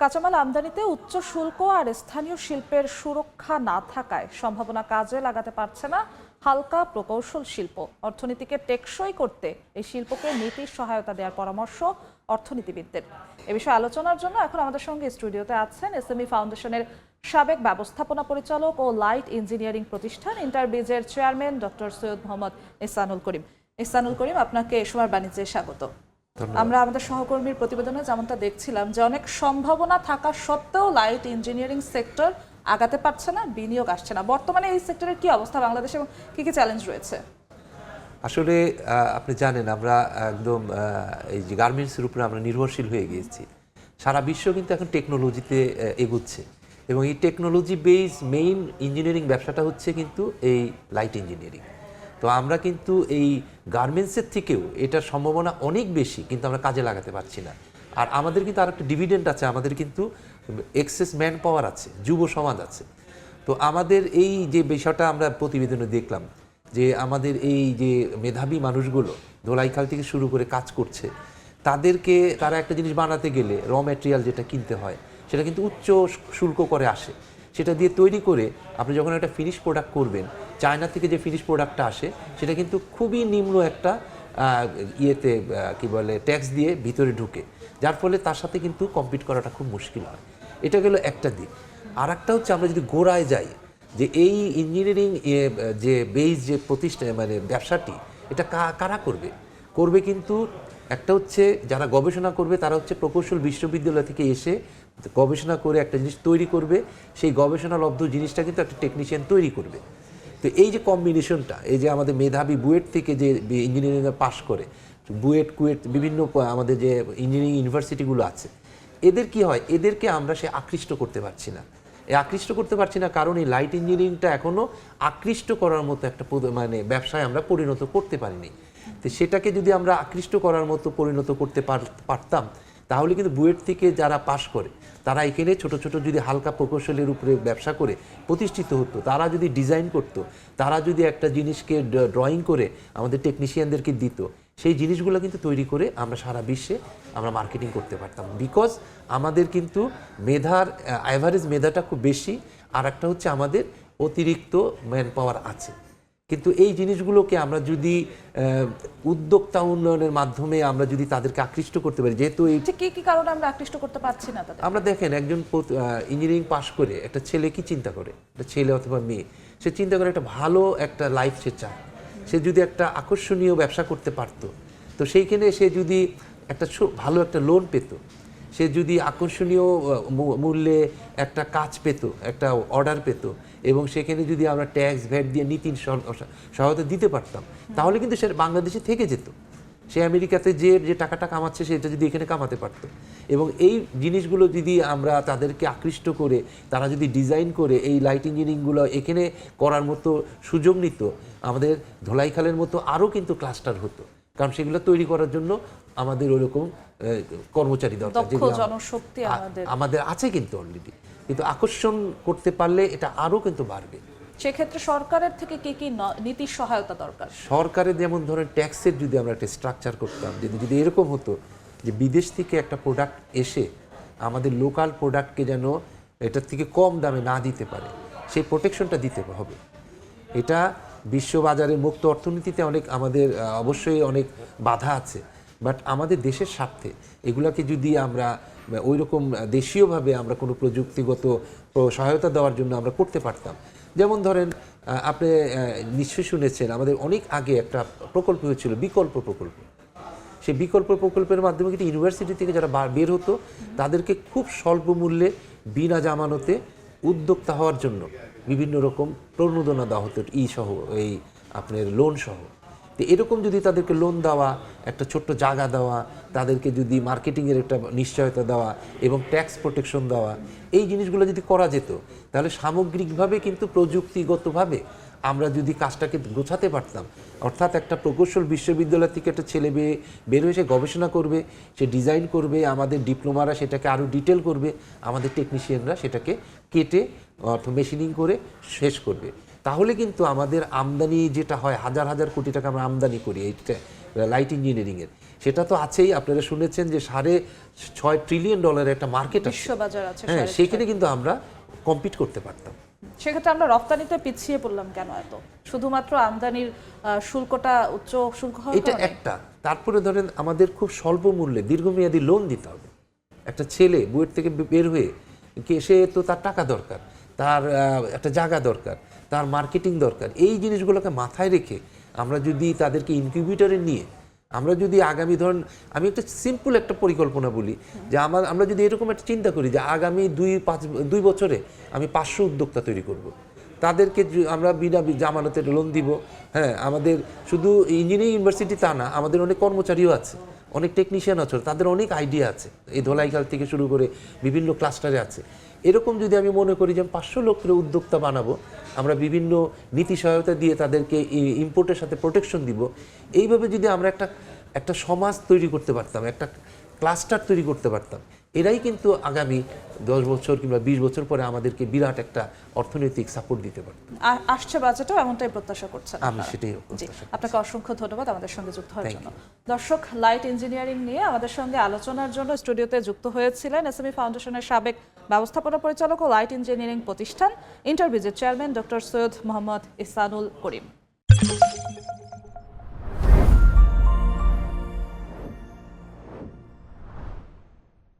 কাঁচামাল আমদানিতে উচ্চ শুল্ক আর স্থানীয় শিল্পের সুরক্ষা না থাকায় সম্ভাবনা কাজে লাগাতে পারছে না হালকা প্রকৌশল শিল্প। অর্থনীতিকে টেকসই করতে এই শিল্পকে নীতির সহায়তা দেওয়ার পরামর্শ অর্থনীতিবিদদের। এ বিষয়ে আলোচনার জন্য এখন আমাদের সঙ্গে স্টুডিওতে আছেন এসএমই ফাউন্ডেশনের সাবেক ব্যবস্থাপনা পরিচালক ও লাইট ইঞ্জিনিয়ারিং প্রতিষ্ঠান ইন্টারবিজের চেয়ারম্যান ডক্টর সৈয়দ মোহাম্মদ ইসানুল করিম। ইসানুল করিম, আপনাকে সময় বাণিজ্যে স্বাগত। আমরা আমাদের সহকর্মীর প্রতিবেদনে যেমনটা দেখছিলাম যে অনেক সম্ভাবনা থাকা সত্ত্বেও লাইট ইঞ্জিনিয়ারিং সেক্টর আগাতে পারছে না বিনিয়োগ আসছে না। বর্তমানে এই সেক্টরের কি অবস্থা বাংলাদেশে এবং কি কি চ্যালেঞ্জ রয়েছে? আসলে আহ, আপনি জানেন আমরা একদম এই যে গার্মেন্টসের উপরে আমরা নির্ভরশীল হয়ে গিয়েছি। সারা বিশ্ব কিন্তু এখন টেকনোলজিতে এগুচ্ছে। এবং এই টেকনোলজি বেস মেইন ইঞ্জিনিয়ারিং ব্যবসাটা হচ্ছে কিন্তু এই লাইট ইঞ্জিনিয়ারিং তো আমরা কিন্তু এই গার্মেন্টসের থেকেও এটার সম্ভাবনা অনেক বেশি, কিন্তু আমরা কাজে লাগাতে পারছি না। আর আমাদের কিন্তু আর একটা ডিভিডেন্ট আছে, আমাদের কিন্তু এক্সেস ম্যান পাওয়ার আছে, যুব সমাজ আছে। তো আমাদের এই যে বিষয়টা আমরা প্রতিবেদনে দেখলাম, যে আমাদের এই যে মেধাবী মানুষগুলো ধোলাইখাল থেকে শুরু করে কাজ করছে, তাদেরকে তারা একটা জিনিস বানাতে গেলে র ম্যাটেরিয়াল যেটা কিনতে হয়, সেটা কিন্তু উচ্চ শুল্ক করে আসে। সেটা দিয়ে তৈরি করে আপনি যখন একটা ফিনিশ প্রোডাক্ট করবেন, চায়না থেকে যে ফিনিশ প্রোডাক্টটা আসে, সেটা কিন্তু খুবই নিম্ন একটা ইয়েতে কি বলে ট্যাক্স দিয়ে ভিতরে ঢুকে। যার ফলে তার সাথে কিন্তু কম্পিট করাটা খুব মুশকিল হয়। এটা গেল একটা দিক। আর একটা হচ্ছে আমরা যদি গোড়ায় যাই, যে এই ইঞ্জিনিয়ারিং যে বেস যে প্রতিষ্ঠা মানে ব্যবসাটি, এটা কারা করবে? করবে কিন্তু একটা হচ্ছে যারা গবেষণা করবে, তারা হচ্ছে প্রকৌশল বিশ্ববিদ্যালয় থেকে এসে গবেষণা করে একটা জিনিস তৈরি করবে, সেই গবেষণালব্ধ জিনিসটা কিন্তু একটা টেকনিশিয়ান তৈরি করবে। তো এই যে কম্বিনেশনটা এই যে আমাদের মেধাবী বুয়েট থেকে যে ইঞ্জিনিয়ারিংয়ে পাশ করে, বুয়েট, কুয়েট, বিভিন্ন আমাদের যে ইঞ্জিনিয়ারিং ইউনিভার্সিটিগুলো আছে, এদের কি হয়? এদেরকে আমরা সে আকৃষ্ট করতে পারছি না। আকৃষ্ট করতে পারছি না কারণ এই লাইট ইঞ্জিনিয়ারিংটা এখনও আকৃষ্ট করার মতো একটা মানে ব্যবসায় আমরা পরিণত করতে পারিনি। তো সেটাকে যদি আমরা আকৃষ্ট করার মতো পরিণত করতে পার- পারতাম তাহলে কিন্তু বুয়েট থেকে যারা পাশ করে, তারা এখানে ছোট ছোট যদি হালকা প্রকৌশলের উপরে ব্যবসা করে, প্রতিষ্ঠিত হতো, তারা যদি ডিজাইন করতো, তারা যদি একটা জিনিসকে ড্রয়িং করে আমাদের টেকনিশিয়ানদেরকে দিত, সেই জিনিসগুলো কিন্তু তৈরি করে আমরা সারা বিশ্বে আমরা মার্কেটিং করতে পারতাম। বিকজ আমাদের কিন্তু মেধার অ্যাভারেজ মেধাটা খুব বেশি আর একটা হচ্ছে আমাদের অতিরিক্ত ম্যান পাওয়ার আছে। কিন্তু এই জিনিসগুলোকে আমরা যদি উদ্যোক্তা উন্নয়নের মাধ্যমে আমরা যদি তাদেরকে আকৃষ্ট করতে পারি যেহেতু এই ঠিক কি কি কারণে আমরা আকৃষ্ট করতে পারছি না আমরা দেখেন একজন ইঞ্জিনিয়ারিং পাশ করে একটা ছেলে কি চিন্তা করে? একটা ছেলে অথবা মেয়ে সে চিন্তা করে একটা ভালো একটা লাইফ সে চায়। সে যদি একটা আকর্ষণীয় ব্যবসা করতে পারতো তো সেইখানে সে যদি একটা ভালো একটা লোন পেত সে যদি আকর্ষণীয় মূল্যে একটা কাজ পেত, একটা অর্ডার পেত এবং সেখানে যদি আমরা ট্যাক্স ভ্যাট দিয়ে নীতি সহায়তা দিতে পারতাম, তাহলে কিন্তু সে বাংলাদেশে থেকে যেত। সে আমেরিকাতে যে যে টাকাটা কামাচ্ছে সেটা যদি এখানে কামাতে পারতো। এবং এই জিনিসগুলো যদি আমরা তাদেরকে আকৃষ্ট করে, তারা যদি ডিজাইন করে, এই লাইট ইঞ্জিনিয়ারিংগুলো এখানে করার মতো সুযোগ নিত, আমাদের ধোলাইখালের মতো আরও কিন্তু ক্লাস্টার হতো। কারণ সেগুলো তৈরি করার জন্য আমাদের ওরকম কর্মচারী দরকার জনশক্তি আমাদের। আছে কিন্তু অলরেডি কিন্তু আকর্ষণ করতে পারলে এটা আরও কিন্তু বাড়বে। সেক্ষেত্রে সরকারের থেকে কি কি নীতির সহায়তা দরকার? সরকারের যেমন ধরেন ট্যাক্সের যদি আমরা একটা স্ট্রাকচার করতাম যদি যদি এরকম হতো যে বিদেশ থেকে একটা প্রোডাক্ট এসে আমাদের লোকাল প্রোডাক্টকে যেন এটার থেকে কম দামে না দিতে পারে সেই প্রোটেকশনটা দিতে হবে। এটা বিশ্ববাজারে মুক্ত অর্থনীতিতে অনেক আমাদের অবশ্যই অনেক বাধা আছে। বাট আমাদের দেশের স্বার্থে এগুলাকে যদি আমরা ওই রকম দেশীয়ভাবে আমরা কোনো প্রযুক্তিগত সহায়তা দেওয়ার জন্য আমরা করতে পারতাম। যেমন ধরেন আপনি নিশ্চয়ই শুনেছেন, আমাদের অনেক আগে একটা প্রকল্প হয়েছিল, বিকল্প প্রকল্প। সেই বিকল্প প্রকল্পের মাধ্যমে কিন্তু ইউনিভার্সিটি থেকে যারা বের হতো, তাদেরকে খুব স্বল্প মূল্যে বিনা জামানতে উদ্যোক্তা হওয়ার জন্য বিভিন্ন রকম প্রণোদনা দেওয়া হতো, ই সহ, এই আপনার লোন সহ। তো এরকম যদি তাদেরকে লোন দেওয়া, একটা ছোট্ট জায়গা দেওয়া, তাদেরকে যদি মার্কেটিংয়ের একটা নিশ্চয়তা দেওয়া এবং ট্যাক্স প্রোটেকশন দেওয়া, এই জিনিসগুলো যদি করা যেত, তাহলে সামগ্রিকভাবে কিন্তু প্রযুক্তিগতভাবে আমরা যদি কাজটাকে গোছাতে পারতাম, অর্থাৎ একটা প্রকৌশল বিশ্ববিদ্যালয় থেকে একটা ছেলে বেয়ে বের হয়ে সে গবেষণা করবে, সে ডিজাইন করবে, আমাদের ডিপ্লোমারা সেটাকে আরও ডিটেল করবে, আমাদের টেকনিশিয়ানরা সেটাকে কেটে অর্থ মেশিনিং করে শেষ করবে। তাহলে কিন্তু আমাদের আমদানি যেটা হয় হাজার হাজার কোটি টাকা আমরা আমদানি করি এই লাইট ইঞ্জিনিয়ারিংয়ের সেটা তো আছেই আপনারা শুনেছেন যে সাড়ে ছয় ট্রিলিয়ন ডলারের একটা মার্কেট আছে। আছে হ্যাঁ সেখানে কিন্তু আমরা কম্পিট করতে পারতাম। সেক্ষেত্রে আমরা রপ্তানিতে পিছিয়ে পড়লাম কেন এত? শুধুমাত্র আমদানির শুল্কটা উচ্চ শুল্ক এটা একটা। তারপরে ধরেন আমাদের খুব স্বল্প মূল্যে দীর্ঘমেয়াদী লোন দিতে হবে। একটা ছেলে বুয়েট থেকে বের হয়ে কে সে তো তার টাকা দরকার তার একটা জায়গা দরকার। তার মার্কেটিং দরকার। এই জিনিসগুলোকে মাথায় রেখে আমরা যদি তাদেরকে ইনকিউবেটরে নিয়ে, আমরা যদি আগামী ধরুন, আমি একটা সিম্পল একটা পরিকল্পনা বলি যে আমার, আমরা যদি এরকম একটা চিন্তা করি যে আগামী দুই, পাঁচ, দুই বছরে আমি পাঁচশো উদ্যোক্তা তৈরি করব। তাদেরকে আমরা বিনা জামানতের লোন দিব। হ্যাঁ আমাদের শুধু ইঞ্জিনিয়ারিং ইউনিভার্সিটি তা না, আমাদের অনেক কর্মচারীও আছে। অনেক টেকনিশিয়ান আছে, তাদের অনেক আইডিয়া আছে। এই ধোলাইখাল থেকে শুরু করে বিভিন্ন ক্লাস্টারে আছে। এরকম যদি আমি মনে করি যে পাঁচশো লোকের উদ্যোক্তা বানাবো, আমরা বিভিন্ন নীতি সহায়তা দিয়ে তাদেরকে ইম্পোর্টের সাথে প্রোটেকশন দিব, এইভাবে যদি আমরা একটা একটা সমাজ তৈরি করতে পারতাম, একটা ক্লাস্টার তৈরি করতে পারতাম এরাই কিন্তু আগামী দশ বছর কিংবা বিশ বছর পরে আমাদেরকে বিরাট একটা অর্থনৈতিক সাপোর্ট দিতে পারত আ- আসছে বাজেটও এমনটাই প্রত্যাশা করছেন। আমি সেটাই। আপনাকে অসংখ্য ধন্যবাদ আমাদের সঙ্গে যুক্ত হওয়ার জন্য। দর্শক লাইট ইঞ্জিনিয়ারিং নিয়ে আমাদের সঙ্গে আলোচনার জন্য স্টুডিওতে যুক্ত হয়েছিলেন এসএমই ফাউন্ডেশনের সাবেক ব্যবস্থাপনা পরিচালক ও লাইট ইঞ্জিনিয়ারিং প্রতিষ্ঠান। ইন্টারভিজের চেয়ারম্যান ডক্টর সৈয়দ মোহাম্মদ ইসানুল করিম